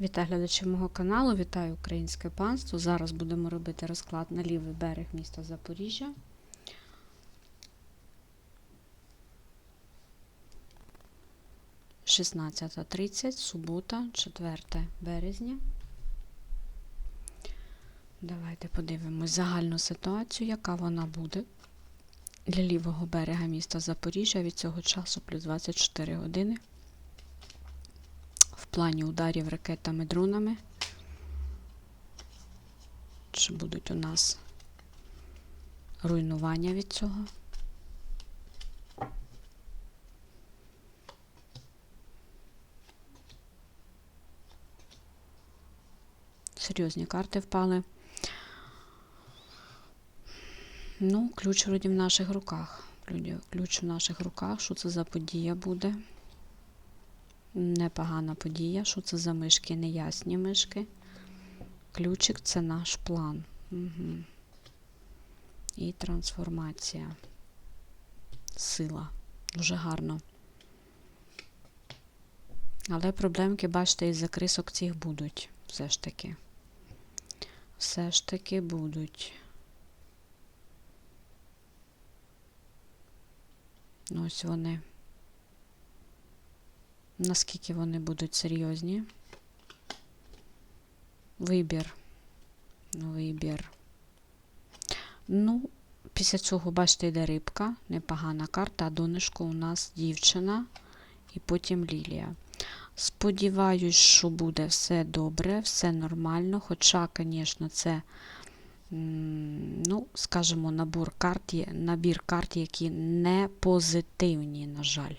Вітаю глядачів мого каналу, вітаю українське панство. Зараз будемо робити розклад на лівий берег міста Запоріжжя. Шістнадцята тридцять, субота, 4 березня. Давайте подивимось загальну ситуацію, яка вона буде для лівого берега міста Запоріжжя від цього часу плюс 24 години плані ударів ракетами дронами. Чи будуть у нас руйнування від цього? Серйозні карти впали. Ну, ключ вроді в наших руках. Ключ в наших руках. Що це за подія буде? Непогана подія. Що це за мишки? Неясні мишки. Ключик це наш план. Угу. І трансформація. Сила. Дуже гарно. Але проблемки, бачите, із закрисок цих будуть. Все ж таки. Все ж таки будуть. Ось вони. Наскільки вони будуть серйозні? Вибір. Вибір. Ну, після цього, бачите, йде рибка, непогана карта, а донышко у нас дівчина і потім Лілія. Сподіваюсь, що буде все добре, все нормально. Хоча, звісно, це, ну, скажімо, набор карт, набір карт, які не позитивні, на жаль.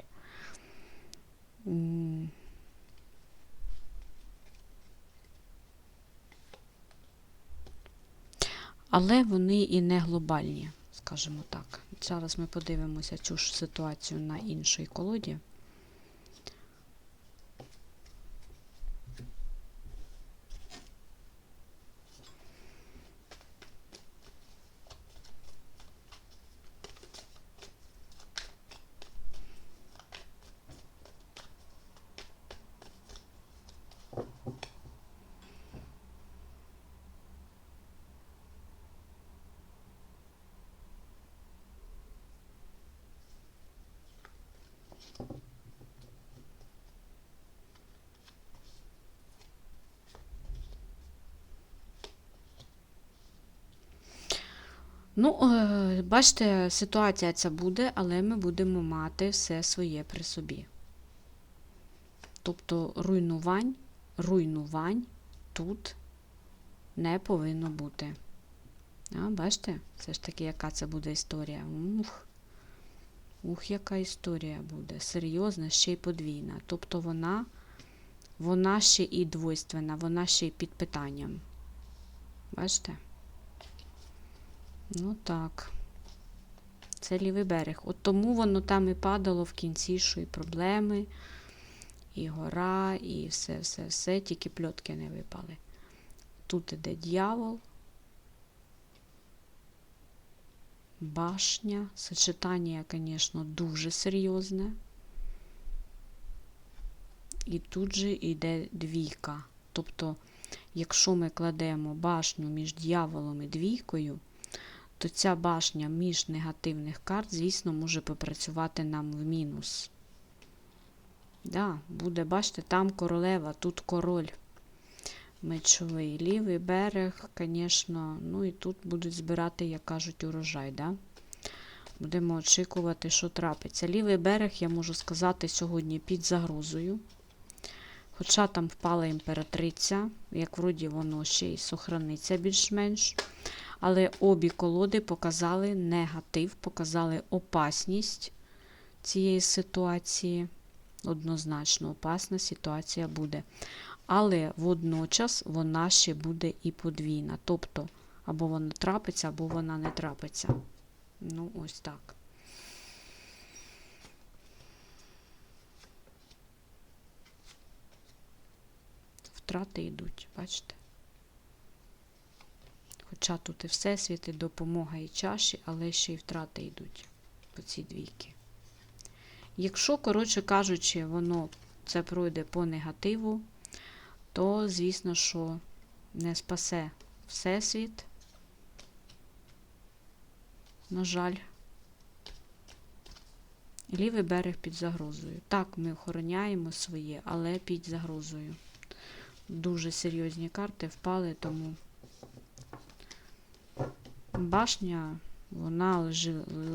Але вони і не глобальні, скажімо так. Зараз ми подивимося цю ж ситуацію на іншій колоді. Ну, е, бачите, ситуація ця буде, але ми будемо мати все своє при собі. Тобто руйнувань, руйнувань тут не повинно бути. А, Бачите, все ж таки, яка це буде історія. Ух, ух, яка історія буде. Серйозна, ще й подвійна. Тобто вона, вона ще і двойственна, вона ще й під питанням. Бачите? Ну так. Це лівий берег. От тому воно там і падало в кінці, що і проблеми, і гора, і все-все-все, тільки пльотки не випали. Тут іде дьявол, башня. Сочетання, звісно, дуже серйозне. І тут же йде двійка. Тобто, якщо ми кладемо башню між дьяволом і двійкою, то ця башня між негативних карт, звісно, може попрацювати нам в мінус. Да, буде, бачите, там королева, тут король мечовий. Лівий берег, звісно, ну і тут будуть збирати, як кажуть, урожай. Да? Будемо очікувати, що трапиться. Лівий берег, я можу сказати, сьогодні під загрозою. Хоча там впала імператриця, як вроді воно ще й сохраниться більш-менш. Але обі колоди показали негатив, показали опасність цієї ситуації. Однозначно, опасна ситуація буде. Але водночас вона ще буде і подвійна. Тобто, або вона трапиться, або вона не трапиться. Ну, ось так. Втрати йдуть, бачите? Хоча і всесвіт, і допомога, і чаші, але ще й втрати йдуть по цій двійки. Якщо, коротше кажучи, воно це пройде по негативу, то, звісно, що не спасе Всесвіт. На жаль. Лівий берег під загрозою. Так, ми охороняємо своє, але під загрозою. Дуже серйозні карти впали, тому башня вона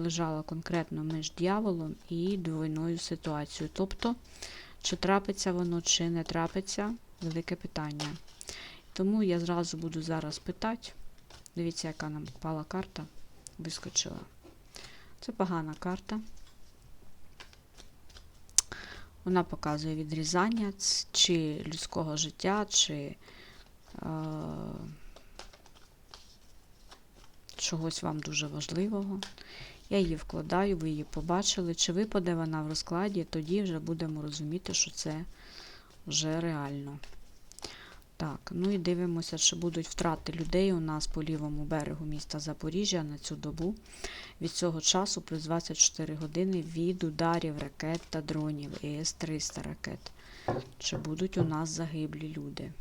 лежала конкретно між дьяволом і двойною ситуацією. Тобто, чи трапиться воно, чи не трапиться, велике питання. Тому я зразу буду зараз питати. Дивіться, яка нам впала карта, вискочила. Це погана карта. Вона показує відрізання чи людського життя, чи е, чогось вам дуже важливого. Я її вкладаю, ви її побачили. Чи випаде вона в розкладі, тоді вже будемо розуміти, що це вже реально. Так, ну і дивимося, чи будуть втрати людей у нас по лівому берегу міста Запоріжжя на цю добу. Від цього часу плюс 24 години від ударів ракет та дронів і С-300 ракет. Чи будуть у нас загиблі люди?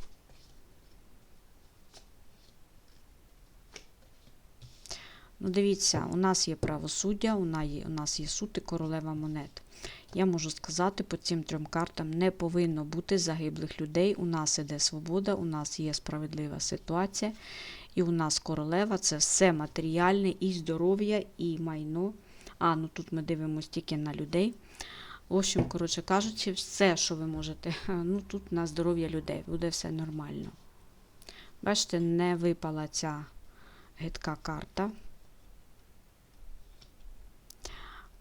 Ну, дивіться, у нас є правосуддя, у нас є, суд і королева монет. Я можу сказати, по цим трьом картам не повинно бути загиблих людей. У нас іде свобода, у нас є справедлива ситуація, і у нас королева це все матеріальне, і здоров'я, і майно. А, ну тут ми дивимося тільки на людей. В общем, коротше кажучи, все, що ви можете, ну тут на здоров'я людей, буде все нормально. Бачите, не випала ця гидка карта.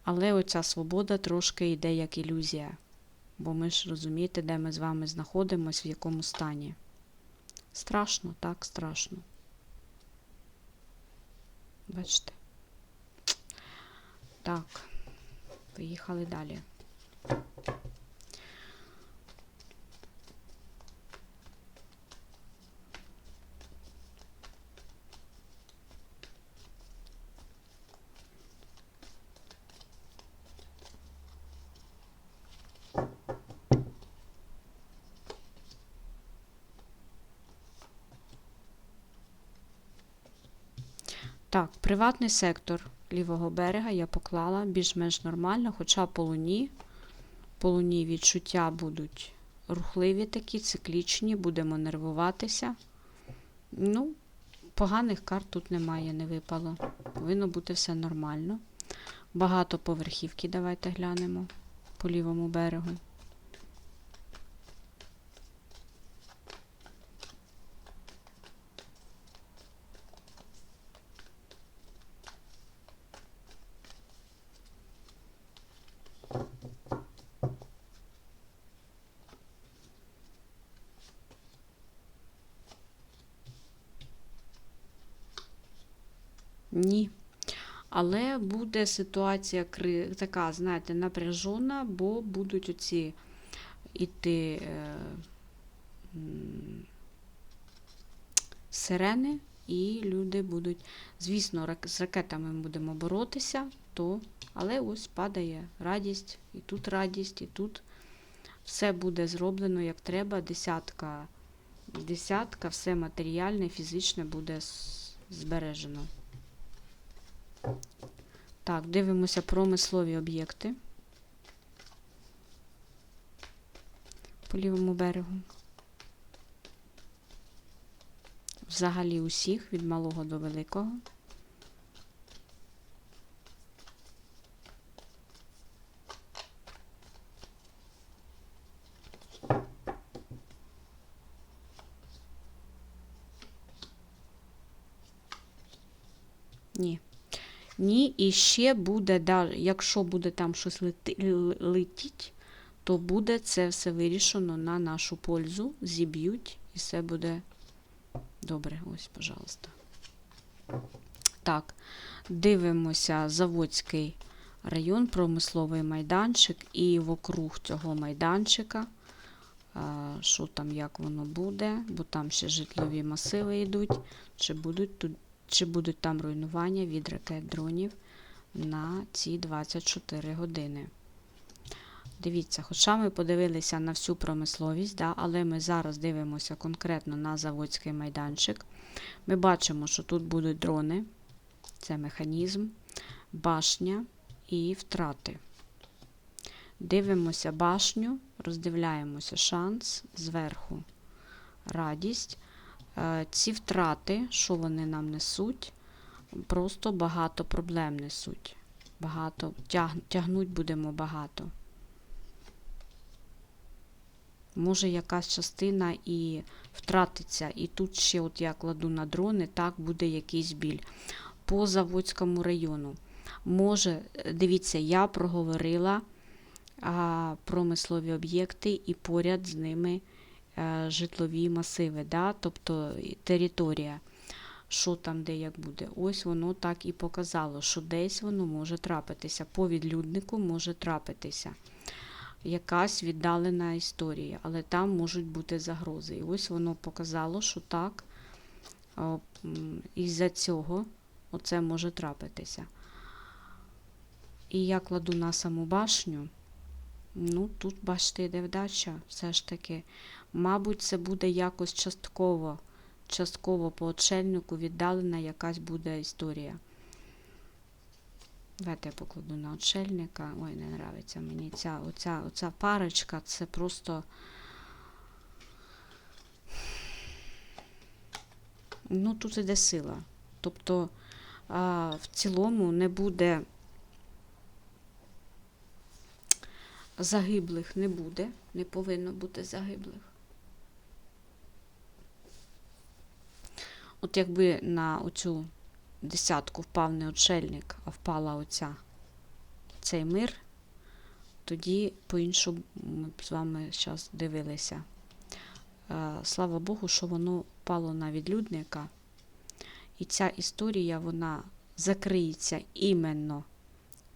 Але оця свобода трошки йде як ілюзія. Бо ми ж розумієте, де ми з вами знаходимося, в якому стані. Страшно, так, страшно. Бачите? Так, поїхали далі. Так, приватний сектор лівого берега я поклала більш-менш нормально, хоча по луні, відчуття будуть рухливі такі, циклічні, будемо нервуватися. Ну, поганих карт тут немає, не випало. Повинно бути все нормально. Багато поверхівки давайте глянемо по лівому берегу. Ні. Але буде ситуація така, знаєте, напряжена, бо будуть оці іти е, сирени, і люди будуть. Звісно, з ракетами ми будемо боротися, то, але ось падає радість, і тут радість, і тут все буде зроблено як треба. Десятка, десятка, все матеріальне, фізичне буде збережено. Так, дивимося промислові об'єкти по лівому берегу. Взагалі усіх, від малого до великого. Ні. Ні, і ще буде, якщо буде там щось летіть, то буде це все вирішено на нашу пользу, зіб'ють, і все буде добре. Ось, пожалуйста. Так, дивимося Заводський район, промисловий майданчик, і вокруг цього майданчика, що там, як воно буде, бо там ще житлові масиви йдуть, чи будуть тут чи будуть там руйнування від ракет дронів на ці 24 години. Дивіться, хоча ми подивилися на всю промисловість, да, але ми зараз дивимося конкретно на заводський майданчик. Ми бачимо, що тут будуть дрони, це механізм, башня і втрати. Дивимося башню, роздивляємося шанс зверху, радість. Е, Ці втрати, що вони нам несуть, просто багато проблем несуть. Багато, тяг, тягнуть будемо багато. Може якась частина і втратиться. І тут ще, от я кладу на дрони, так буде якийсь біль. По Заводському району. Може, дивіться, я проговорила а, промислові об'єкти і поряд з ними житлові масиви, да? тобто територія. Що там, де як буде. Ось воно так і показало, що десь воно може трапитися. По відлюднику може трапитися якась віддалена історія, але там можуть бути загрози. І ось воно показало, що так, о, із-за цього оце може трапитися. І я кладу на саму башню. Ну, тут, бачите, йде вдача, все ж таки. Мабуть, це буде якось частково, частково по очельнику віддалена якась буде історія. Давайте я покладу на очельника. Ой, не нравиться мені ця оця, оця парочка, це просто. Ну, тут іде сила. Тобто а, в цілому не буде загиблих не буде, не повинно бути загиблих. От якби на оцю десятку впав не отшельник, а впала оця цей мир, тоді по-іншому ми б з вами зараз дивилися. Е, Слава Богу, що воно впало на відлюдника. І ця історія вона закриється іменно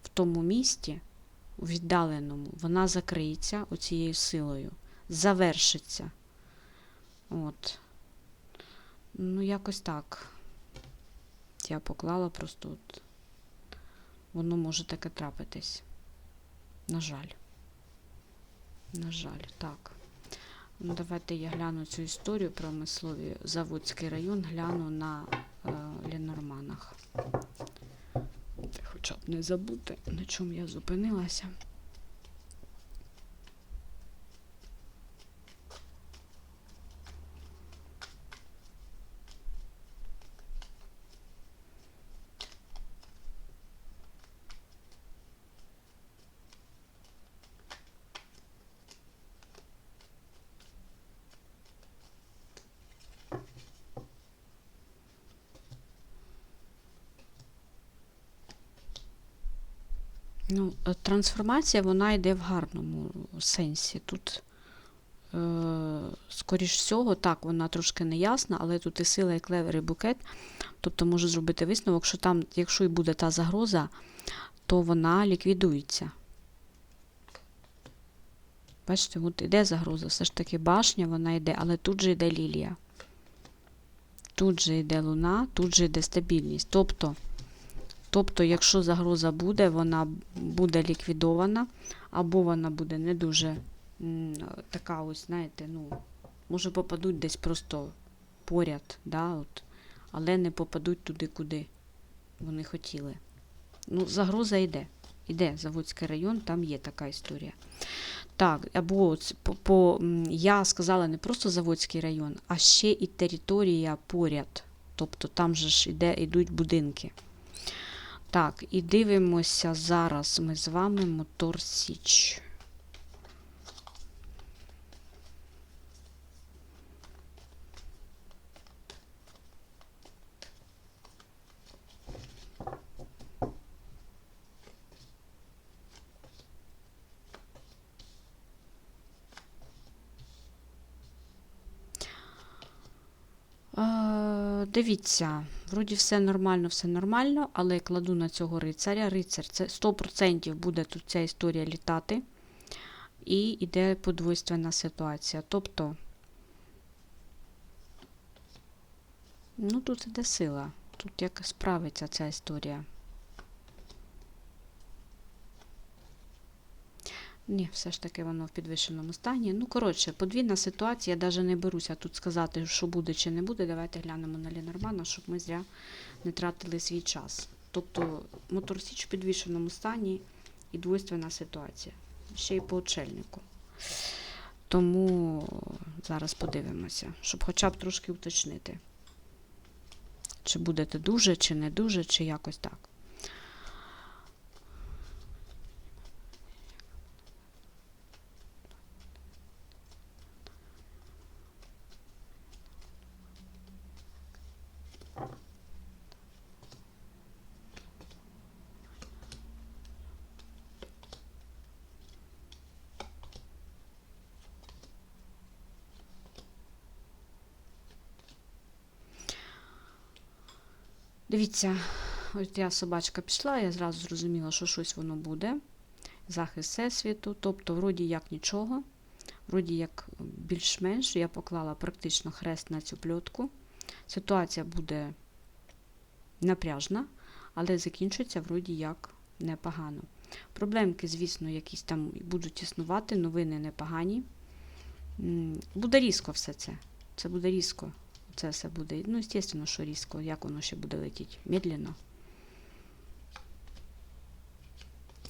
в тому місті, у віддаленому, вона закриється оцією силою, завершиться. От. Ну, якось так. Я поклала просто от. Воно може таке трапитись. На жаль. На жаль, так. Ну, давайте я гляну цю історію про мислові Заводський район, гляну на е, Ленорманах. Хоча б не забути, на чому я зупинилася. Ну, е, трансформація вона йде в гарному сенсі. Тут, е, скоріш всього, так, вона трошки неясна, але тут і сила, і клевер, і букет. Тобто можу зробити висновок, що там, якщо і буде та загроза, то вона ліквідується. Бачите, от іде загроза, все ж таки башня, вона йде, але тут же йде лілія. Тут же йде луна, тут же йде стабільність. Тобто. Тобто, якщо загроза буде, вона буде ліквідована, або вона буде не дуже така, ось, знаєте, ну, може попадуть десь просто поряд, да, от, але не попадуть туди, куди вони хотіли. Ну, загроза йде. Іде Заводський район, там є така історія. Так, або по, по, я сказала не просто Заводський район, а ще і територія поряд. Тобто там же ж іде, йдуть будинки. Так, і дивимося зараз ми з вами мотор Січ. Е, Дивіться, вроді все нормально, все нормально, але я кладу на цього рицаря. Рицар це 100% буде тут ця історія літати. І йде подвойственна ситуація. Тобто, ну тут іде сила. Тут як справиться ця історія. Ні, все ж таки воно в підвищеному стані. Ну, коротше, подвійна ситуація, я навіть не беруся тут сказати, що буде чи не буде. Давайте глянемо на Лінормана, щоб ми зря не тратили свій час. Тобто моторсіч в підвішеному стані і двойственна ситуація. Ще й по очельнику. Тому зараз подивимося, щоб хоча б трошки уточнити. Чи будете дуже, чи не дуже, чи якось так. Дивіться, ось я собачка пішла, я зразу зрозуміла, що щось воно буде. Захист всесвіту, тобто, вроді як нічого, вроді як більш-менш, я поклала практично хрест на цю пльотку. Ситуація буде напряжна, але закінчується вроді як непогано. Проблемки, звісно, якісь там будуть існувати, новини непогані. Буде різко все це. Це буде різко. Це все буде. Ну, звісно, що різко, як воно ще буде летіти? Медленно.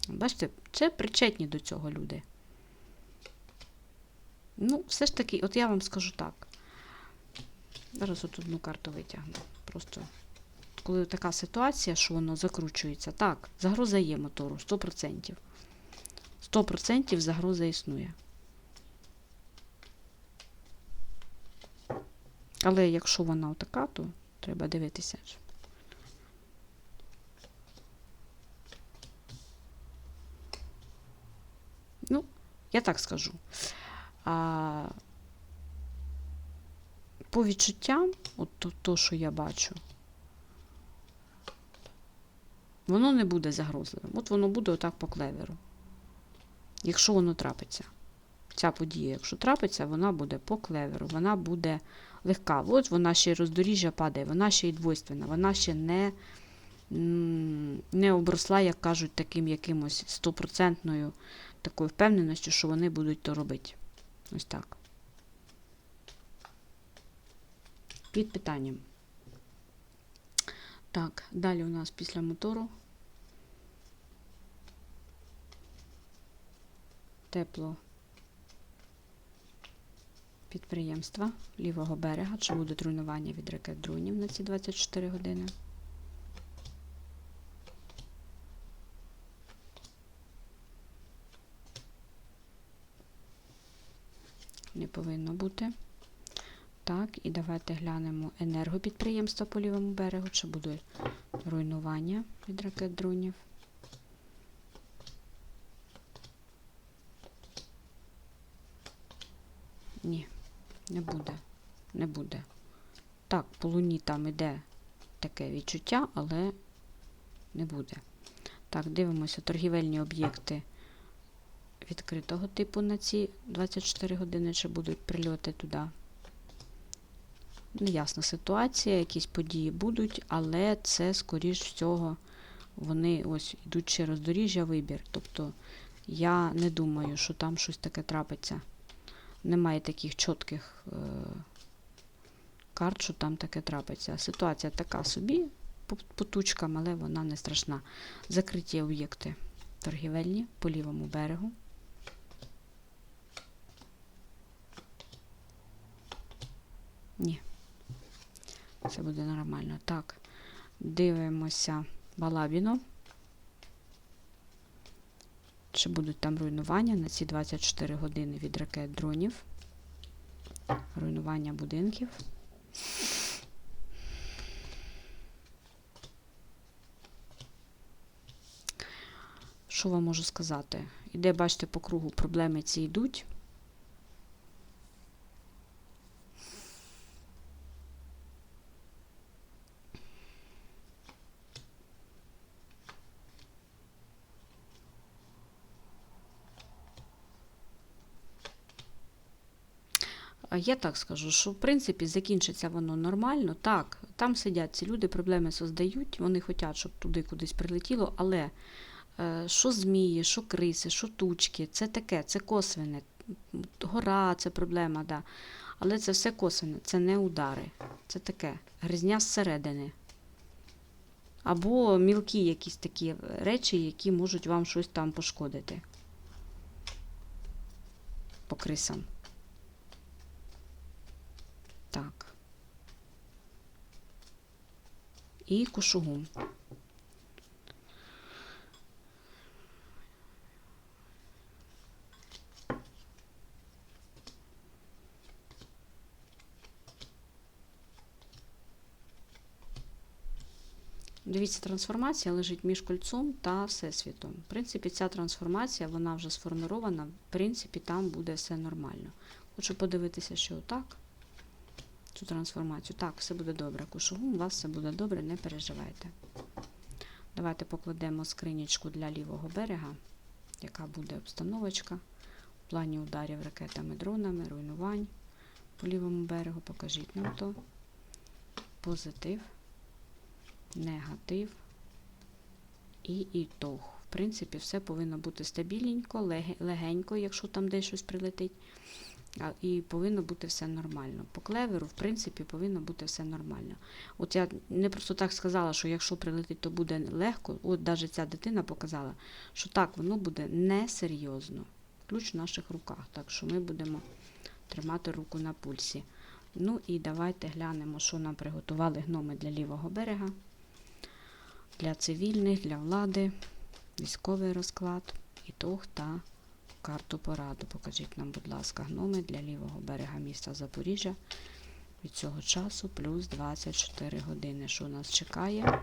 Бачите, це причетні до цього люди. Ну, все ж таки, от я вам скажу так. Зараз от одну карту витягну. Просто коли така ситуація, що воно закручується, так, загроза є мотору, 100%. 100% загроза існує. Але якщо вона отака, то треба дивитися. Ну, я так скажу. А, по відчуттям, от то, то, що я бачу, воно не буде загрозливим. От воно буде отак по клеверу. Якщо воно трапиться. Ця подія, якщо трапиться, вона буде по клеверу, вона буде легка. От вона ще й роздоріжжя падає, вона ще й двойственна, вона ще не, не обросла, як кажуть, таким якимось стопроцентною такою впевненістю, що вони будуть то робити. Ось так. Під питанням. Так, далі у нас після мотору. Тепло підприємства лівого берега, чи будуть руйнування від ракет дронів на ці 24 години. Не повинно бути. Так, і давайте глянемо енергопідприємства по лівому берегу, чи будуть руйнування від ракет дронів. Ні, не буде. Не буде. Так, по луні там іде таке відчуття, але не буде. Так, дивимося торгівельні об'єкти відкритого типу на ці 24 години, чи будуть прильоти туди. Неясна ситуація, якісь події будуть, але це, скоріш всього, вони ось йдуть через доріжжя вибір. Тобто я не думаю, що там щось таке трапиться. Немає таких чітких е, карт, що там таке трапиться. Ситуація така собі, по, по але вона не страшна. Закриті об'єкти торгівельні по лівому берегу. Ні. Це буде нормально. Так, дивимося Балабіно. Чи будуть там руйнування на ці 24 години від ракет дронів? Руйнування будинків. Що вам можу сказати? Іде, бачите, по кругу проблеми ці йдуть. Я так скажу, що в принципі закінчиться воно нормально. Так, там сидять ці люди, проблеми создають, вони хочуть, щоб туди кудись прилетіло, але Що змії, що криси, що тучки, це таке, це косвене. Гора це проблема, да. Але це все косвене, це не удари. Це таке гризня зсередини. Або мілкі якісь такі речі, які можуть вам щось там пошкодити. По крисам. Так. І кушугум. Дивіться, трансформація лежить між кольцом та Всесвітом. В принципі, ця трансформація, вона вже сформирована, в принципі, там буде все нормально. Хочу подивитися, що так. Цю трансформацію. Так, все буде добре. Кушугум, у вас все буде добре, не переживайте. Давайте покладемо скринічку для лівого берега, яка буде обстановочка в плані ударів ракетами, дронами, руйнувань по лівому берегу. Покажіть нам то. Позитив негатив і ітог. В принципі, все повинно бути стабільненько, легенько, якщо там десь щось прилетить. І повинно бути все нормально. По клеверу, в принципі, повинно бути все нормально. От я не просто так сказала, що якщо прилетить, то буде легко. От навіть ця дитина показала, що так, воно буде несерйозно. Ключ в наших руках. Так що ми будемо тримати руку на пульсі. Ну і давайте глянемо, що нам приготували гноми для лівого берега для цивільних, для влади, військовий розклад, ітог та карту пораду. Покажіть нам, будь ласка, гноми для лівого берега міста Запоріжжя. Від цього часу плюс 24 години. Що нас чекає?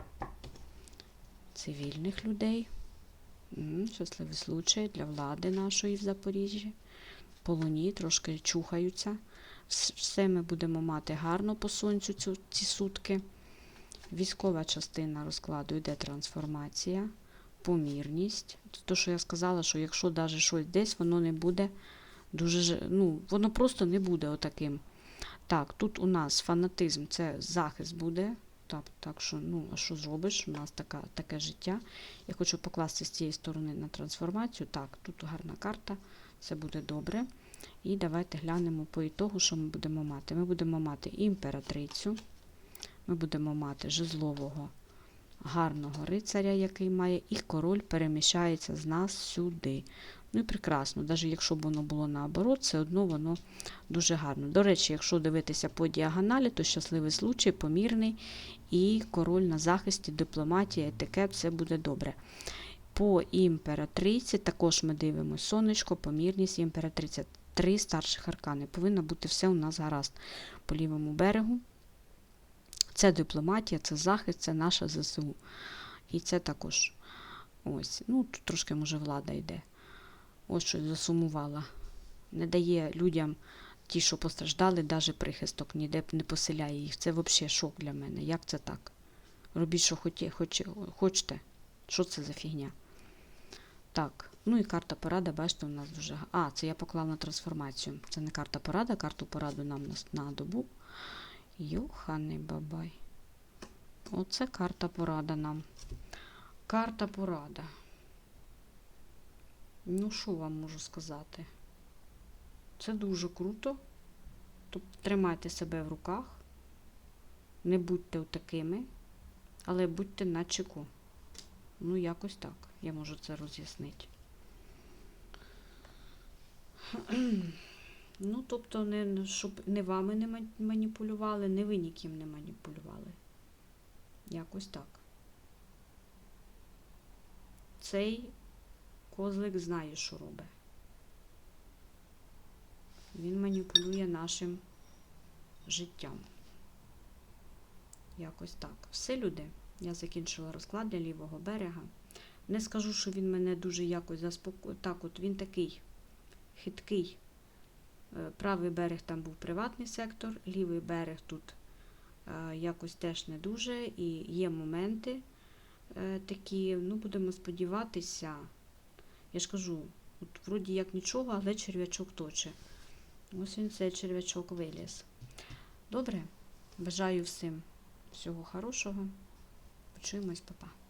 Цивільних людей. Щасливий случай для влади нашої в Запоріжжі. По луні трошки чухаються. Все ми будемо мати гарно по сонцю ці сутки. Військова частина розкладу йде трансформація, помірність. То, що я сказала, що якщо навіть щось десь, воно не буде дуже, ну, воно просто не буде отаким. Так, тут у нас фанатизм, це захист буде. Так, так що, ну, а що зробиш? У нас така, таке життя. Я хочу покласти з цієї сторони на трансформацію. Так, тут гарна карта, це буде добре. І давайте глянемо по ітогу, що ми будемо мати. Ми будемо мати імператрицю. Ми будемо мати жезлового гарного рицаря, який має, і король переміщається з нас сюди. Ну і прекрасно, навіть якщо б воно було наоборот, все одно воно дуже гарно. До речі, якщо дивитися по діагоналі, то щасливий случай, помірний, і король на захисті, дипломатія, етикет, все буде добре. По імператриці також ми дивимося сонечко, помірність, імператриця. Три старших аркани. Повинно бути все у нас гаразд по лівому берегу. Це дипломатія, це захист, це наша ЗСУ. І це також. Ось. Ну, тут трошки, може, влада йде. Ось щось засумувала. Не дає людям, ті, що постраждали, навіть прихисток ніде не поселяє їх. Це взагалі шок для мене. Як це так? Робіть, що хочете. Що це за фігня? Так, ну і карта порада, бачите, у нас дуже. А, це я поклала на трансформацію. Це не карта порада, карту пораду нам на, на добу. Йоханий бабай. Оце карта порада нам. Карта порада. Ну, що вам можу сказати? Це дуже круто. Тобто тримайте себе в руках. Не будьте такими, але будьте на чеку. Ну, якось так. Я можу це роз'яснити. Ну, тобто, не, щоб не вами не маніпулювали, не ви ніким не маніпулювали. Якось так. Цей козлик знає, що робить. Він маніпулює нашим життям. Якось так. Все, люди. Я закінчила розклад для лівого берега. Не скажу, що він мене дуже якось заспокоїв. Так, от він такий хиткий. Е, Правий берег там був приватний сектор, лівий берег тут е, якось теж не дуже. І є моменти е, такі, ну, будемо сподіватися. Я ж кажу, от вроді як нічого, але черв'ячок точе. Ось він цей черв'ячок виліз. Добре, бажаю всім всього хорошого. Почуємось, папа.